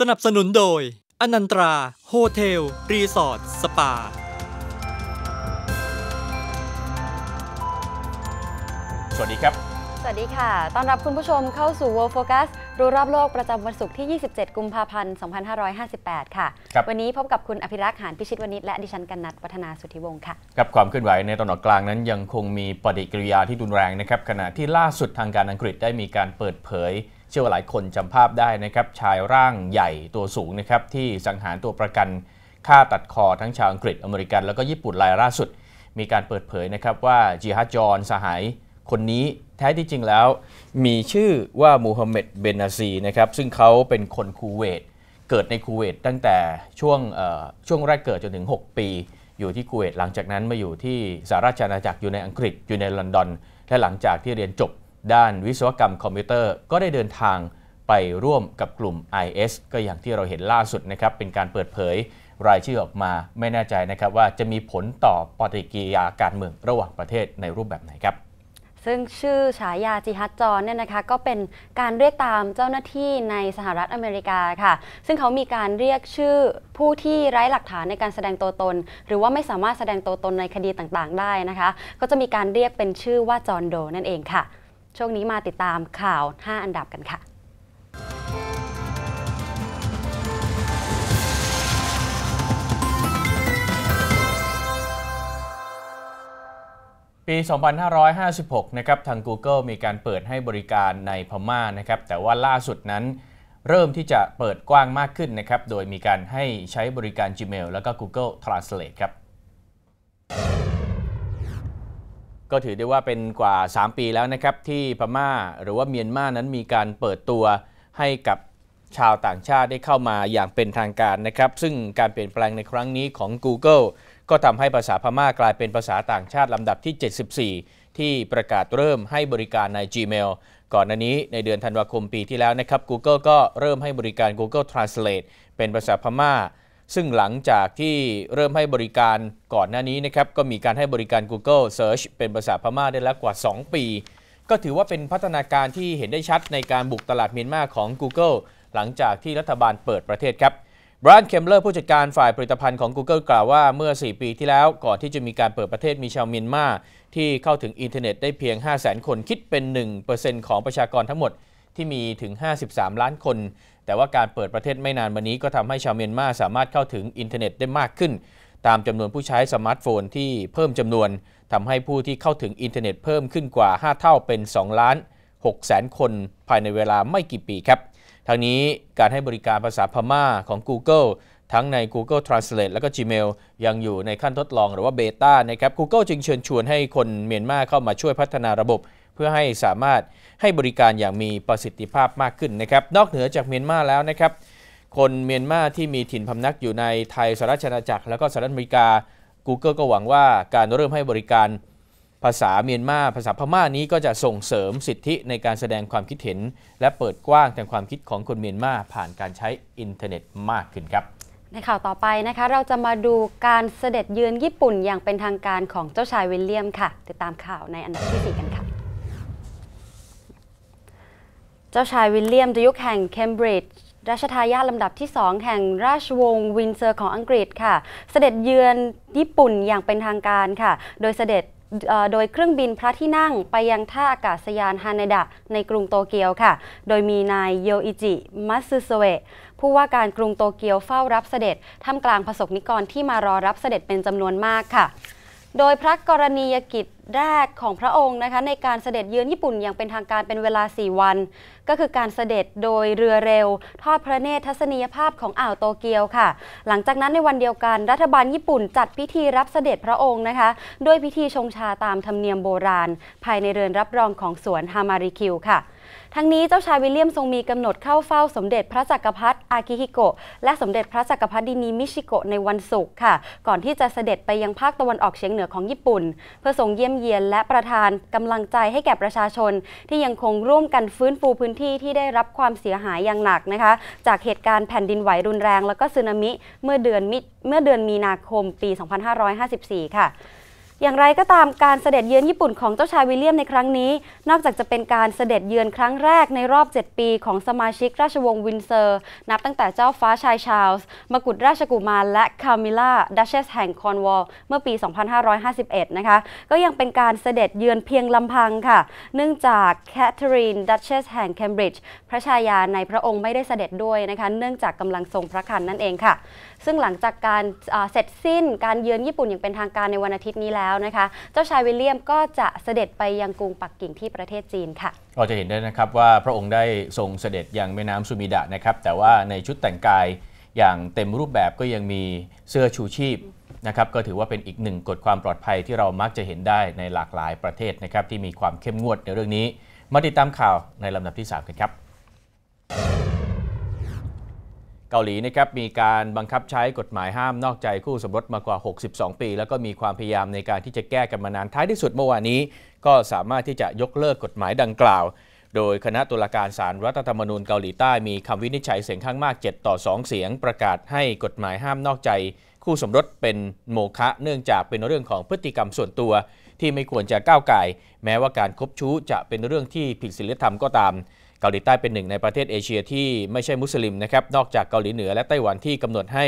สนับสนุนโดย อนันตรา โฮเทล รีสอร์ท สปา สวัสดีครับ สวัสดีค่ะ ต้อนรับคุณผู้ชมเข้าสู่ World Focus รู้รอบโลกประจำวันศุกร์ที่ 27 กุมภาพันธ์ 2558 ค่ะ ครับ วันนี้พบกับคุณอภิรักษ์หานพิชิตวณิชและดิฉันกันนัทวัฒนาสุทธิวงศ์ค่ะกับความเคลื่อนไหวในตอนออกกลางนั้นยังคงมีปฏิกิริยาที่รุนแรงนะครับขณะที่ล่าสุดทางการอังกฤษได้มีการเปิดเผยเชื่อว่าหลายคนจำภาพได้นะครับชายร่างใหญ่ตัวสูงนะครับที่สังหารตัวประกันฆ่าตัดคอทั้งชาวอังกฤษอเมริกัน แล้วก็ญี่ปุ่นรายล่าสุด มีการเปิดเผยนะครับว่าจิฮัดจอนสหายคนนี้แท้ที่จริงแล้ว มีชื่อว่ามูฮัมเหม็ดเบนนาซีนะครับซึ่งเขาเป็นคนคูเวตเกิดในคูเวตตั้งแต่ช่วงช่วงแรกเกิดจนถึง 6 ปี อยู่ที่คูเวตหลังจากนั้นมาอยู่ที่สหราชอาณาจักรอยู่ในอังกฤษอยู่ในลอนดอน และหลังจากที่เรียนจบ ด้านวิศวกรรมคอมพิวเตอร์ก็ได้เดินทางไปร่วมกับกลุ่ม IS ก็อย่างที่เราเห็นล่าสุดนะครับ เป็นการเปิดเผยรายชื่อออกมาไม่แน่ใจนะครับ ว่าจะมีผลต่อปฏิกิริยาการเมืองระหว่างประเทศในรูปแบบไหนครับ ซึ่งชื่อฉายาจิฮัดจอนเนี่ยนะคะก็เป็นการเรียกตามเจ้าหน้าที่ในสหรัฐอเมริกาค่ะ ซึ่งเขามีการเรียกชื่อผู้ที่ไร้หลักฐานในการแสดงตัวตน หรือว่าไม่สามารถแสดงตัวตนในคดีต่างๆ ได้นะคะ ก็จะมีการเรียกเป็นชื่อว่าจอห์นโดนั่นเองค่ะ ช่วงนี้มาติดตามข่าว 5 อันดับกันค่ะ ปี 2556 นะครับ ทาง Google มีการเปิดให้บริการในพม่านะครับ แต่ว่าล่าสุดนั้นเริ่มที่จะเปิดกว้างมากขึ้นนะครับ โดยมีการให้ใช้บริการ Gmail แล้วก็ Google Translate ครับ ก็ถือได้ว่าเป็นกว่า 3 ปีแล้วนะครับ ที่พม่าหรือว่าเมียนมานั้นมีการเปิดตัวให้กับชาวต่างชาติได้เข้ามาอย่างเป็นทางการนะครับ ซึ่งการเปลี่ยนแปลงในครั้งนี้ของ Google ก็ทำให้ภาษาพม่ากลายเป็นภาษาต่างชาติลำดับที่ 74 ที่ประกาศเริ่มให้บริการใน Gmail ก่อนหน้านี้ในเดือนธันวาคมปีที่แล้วนะครับ Google ก็เริ่มให้บริการ Google Translate เป็นภาษาพม่า ซึ่งหลังจากที่เริ่มให้บริการก่อนหน้านี้นะครับก็มีการให้บริการ Google Search เป็นภาษาพม่าได้แล้วกว่า 2 ปี ก็ถือว่าเป็นพัฒนาการที่เห็นได้ชัดในการบุกตลาดเมียนมาของ Google หลังจากที่รัฐบาลเปิดประเทศครับบรานเคมเลอร์ผู้จัดการฝ่ายผลิตภัณฑ์ของ Google กล่าวว่าเมื่อ 4 ปีที่แล้วก่อนที่จะมีการเปิดประเทศมีชาวเมียนมาที่เข้าถึงอินเทอร์เน็ตได้เพียง 500,000คนคิดเป็น 1%ของประชากรทั้งหมดที่มีถึง 53 ล้านคน แต่ว่าการเปิดประเทศไม่นานมานี้ก็ทำให้ชาวเมียนมาสามารถเข้าถึงอินเทอร์เน็ตได้มากขึ้น ตามจำนวนผู้ใช้สมาร์ทโฟนที่เพิ่มจำนวนทำให้ผู้ที่เข้าถึงอินเทอร์เน็ตเพิ่มขึ้นกว่า 5 เท่าเป็น 2 ล้าน6แสนคนภายในเวลาไม่กี่ปีครับทางนี้การให้บริการภาษาพม่าของ Google ทั้งใน Google Translate แล้วก็ Gmail ยังอยู่ในขั้นทดลองหรือว่าเบต้านะครับ Google จึงเชิญชวนให้คนเมียนมาเข้ามาช่วยพัฒนาระบบ เพื่อให้สามารถให้บริการอย่างมีประสิทธิภาพมากขึ้นนะครับ นอกเหนือจากเมียนมาแล้วนะครับ คนเมียนมาที่มีถิ่นพำนักอยู่ในไทยสหราชอาณาจักร แล้วก็สหรัฐอเมริกา Google ก็หวังว่าการเริ่มให้บริการภาษาเมียนมาภาษาพม่านี้ก็จะส่งเสริมสิทธิในการแสดงความคิดเห็น และเปิดกว้างทางความคิดของคนเมียนมาผ่านการใช้อินเทอร์เน็ตมากขึ้นครับในข่าวต่อไปนะคะ เราจะมาดูการเสด็จเยือนญี่ปุ่นอย่างเป็นทางการของเจ้าชายวิลเลียมค่ะ ติดตามข่าวในอันดับที่ 4 กันค่ะ เจ้าชายวิลเลียมจะยุคแห่งเคมบริดจ์ราชทายาทลำดับที่ 2 แห่งราชวงศ์วินเซอร์ของอังกฤษค่ะ เสด็จเยือนญี่ปุ่นอย่างเป็นทางการค่ะ โดยเสด็จโดยเครื่องบินพระที่นั่งไปยังท่าอากาศยานฮานาดะในกรุงโตเกียวค่ะ โดยมีนายโยอิจิมัตสึโซเอะผู้ว่าการกรุงโตเกียวเฝ้ารับเสด็จท่ามกลางประสบนิกรที่มารอรับเสด็จเป็นจำนวนมากค่ะ โดยพระกรณียกิจแรกของพระองค์นะคะในการเสด็จเยือนญี่ปุ่นอย่างเป็นทางการเป็นเวลา 4 วัน ก็คือการเสด็จโดยเรือเร็ว ทอดพระเนตรทัศนียภาพของอ่าวโตเกียวค่ะ หลังจากนั้นในวันเดียวกันรัฐบาลญี่ปุ่นจัดพิธีรับเสด็จพระองค์นะคะ ด้วยพิธีชงชาตามธรรมเนียมโบราณ ภายในเรือนรับรองของสวนฮามาริคิวค่ะ ทั้งนี้เจ้าชายวิลเลียมทรงมีกำหนดเข้าเฝ้าสมเด็จพระจักรพรรดิอากิฮิโกะและสมเด็จพระจักรพรรดินีมิชิโกะในวันศุกร์ค่ะ ก่อนที่จะเสด็จไปยังภาคตะวันออกเฉียงเหนือของญี่ปุ่น เพื่อทรงเยี่ยมเยียนและประทานกำลังใจให้แก่ประชาชน ที่ยังคงร่วมกันฟื้นฟูพื้นที่ที่ได้รับความเสียหายอย่างหนักนะคะ จากเหตุการณ์แผ่นดินไหวรุนแรง แล้วก็สึนามิเมื่อเดือนมิเมื่อเดือนมีนาคมปี 2554 ค่ะ อย่างไรก็ตามการเสด็จเยือนญี่ปุ่นของเจ้าชายวิลเลียมในครั้งนี้ นอกจากจะเป็นการเสด็จเยือนครั้งแรกในรอบ 7 ปีของสมาชิกราชวงศ์วินเซอร์ นับตั้งแต่เจ้าฟ้าชายชาร์ลส์มกุฎราชกุมารและคามิล่าดัชเชสแห่งคอนวอลเมื่อปี 2551 นะคะ ก็ยังเป็นการเสด็จเยือนเพียงลำพังค่ะ เนื่องจากแคทเธอรีนดัชเชสแห่งเคมบริดจ์พระชายาในพระองค์ไม่ได้เสด็จด้วยนะคะเนื่องจากกำลังทรงพระคันนั่นเองค่ะ ซึ่งหลังจากการเสร็จสิ้นการเยือนญี่ปุ่นอย่างเป็นทางการในวันอาทิตย์นี้แล้วนะคะ เจ้าชายวิลเลียมก็จะเสด็จไปยังกรุงปักกิ่งที่ประเทศจีนค่ะเราจะเห็นได้นะครับว่าพระองค์ได้ทรงเสด็จยังแม่น้ำสุมิดะนะครับแต่ว่าในชุดแต่งกายอย่างเต็มรูปแบบก็ยังมีเสื้อชูชีพนะครับก็ถือว่าเป็นอีกหนึ่งกฎความปลอดภัยที่เรามักจะเห็นได้ในหลากหลายประเทศนะครับที่มีความเข้มงวดในเรื่องนี้ มาติดตามข่าวในลำดับที่ 3 กันครับ เกาหลีนะครับมีการบังคับใช้กฎหมายห้ามนอกใจคู่สมรสมากว่า 62 ปี แล้วก็มีความพยายามในการที่จะแก้กันมานานท้ายที่สุดเมื่อวานนี้ ก็สามารถที่จะยกเลิกกฎหมายดังกล่าว โดยคณะตุลาการศาลรรัฐธรรมนูญเกาหลีใต้มีคำวินิจฉัยเสียงข้างมาก 7 ต่อ 2 เสียง ประกาศให้กฎหมายห้ามนอกใจ คู่สมรสเป็นโมฆะเนื่องจากเป็นเรื่องของพฤติกรรมส่วนตัว ที่ไม่ควรจะก้าวไก่ แม้ว่าการคบชู้จะเป็นเรื่องที่ผิดศีลธรรมก็ตามาหลีใต้เป็นหนึ่งในประเทศเอเชียที่ไม่ใช่มุสลิมนะครับ นอกจากเกาหลีเหนือและไต้หวันที่กำหนดให้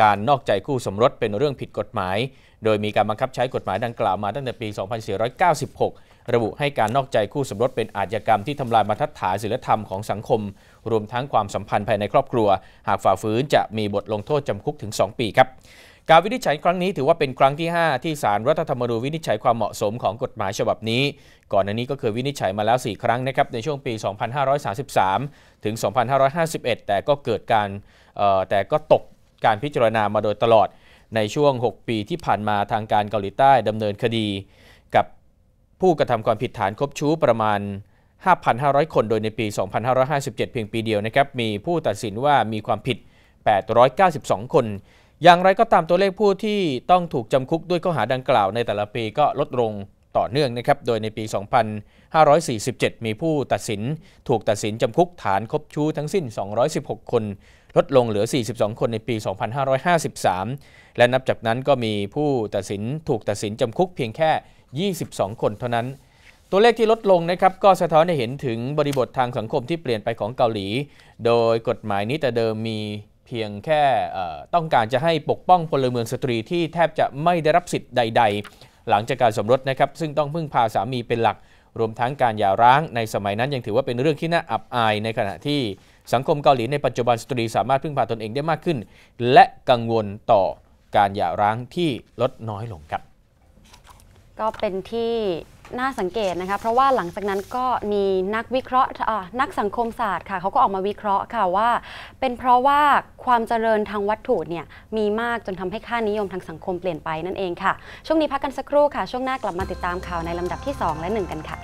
การนอกใจคู่สมรสเป็นเรื่องผิดกฎหมาย โดยมีการบังคับใช้กฎหมายดังกล่าวมาตั้งแต่ปี 2496 ระบุให้การนอกใจคู่สมรสเป็นอาชญากรรมที่ทำลายบรรทัดฐานศีลธรรมของสังคม รวมทั้งความสัมพันธ์ภายในครอบครัว หากฝ่าฝืนจะมีบทลงโทษจำคุกถึง 2 ปีครับ การวินิจฉัยครั้งนี้ถือว่าเป็นครั้งที่ 5 ที่ศาลรรัฐธรรมนูญวินิจฉัยความเหมาะสมของกฎหมายฉบับนี้ ก่อนหน้านี้ก็เคยวินิจฉัยมาแล้ว 4 ครั้งนะครับในช่วงปี 2533 ถึง 2551 แต่ก็เกิดการแต่ก็ตกการพิจารณามาโดยตลอดในช่วง 6 ปีที่ผ่านมาทางการเกาหลีใต้ดำเนินคดี กับผู้กระทำความผิดฐานคบชู้ประมาณ 5,500 คนโดยในปี 2557 เพียงปีเดียวนะครับมีผู้ตัดสินว่ามีความผิด 892 คน อย่างไรก็ตามตัวเลขผู้ที่ต้องถูกจำคุกด้วยข้อหาดังกล่าวในแต่ละปีก็ลดลงต่อเนื่องนะครับ โดยในปี 2547 มีผู้ตัดสิน ถูกตัดสินจำคุกฐานคบชู้ทั้งสิ้น 216 คน ลดลงเหลือ 42 คนในปี 2553 และนับจากนั้นก็มีผู้ตัดสินถูกตัดสินจำคุกเพียงแค่ 22 คนเท่านั้น ตัวเลขที่ลดลงนะครับก็สะท้อนให้เห็นถึงบริบททางสังคมที่เปลี่ยนไปของเกาหลี โดยกฎหมายนี้แต่เดิมมี เพียงแค่ต้องการจะให้ปกป้องพลเมืองสตรีที่แทบจะไม่ได้รับสิทธิ์ใด ๆ หลังจากการสมรสนะครับ ซึ่งต้องพึ่งพาสามีเป็นหลัก รวมทั้งการหย่าร้างในสมัยนั้นยังถือว่าเป็นเรื่องที่น่าอับอายในขณะที่สังคมเกาหลีในปัจจุบันสตรีสามารถพึ่งพาตนเองได้มากขึ้น และกังวลต่อการหย่าร้างที่ลดน้อยลงครับ ก็เป็นที่ น่าสังเกตนะคะเพราะว่าหลังจากนั้นก็มีนักวิเคราะห์นักสังคมศาสตร์ค่ะเขาก็ออกมาวิเคราะห์ค่ะว่า เป็นเพราะว่าความเจริญทางวัตถุเนี่ยมีมากจนทำให้ค่านิยมทางสังคมเปลี่ยนไปนั่นเองค่ะ ช่วงนี้พักกันสักครู่ค่ะ ช่วงหน้ากลับมาติดตามข่าวในลำดับที่ 2 และ 1 กันค่ะ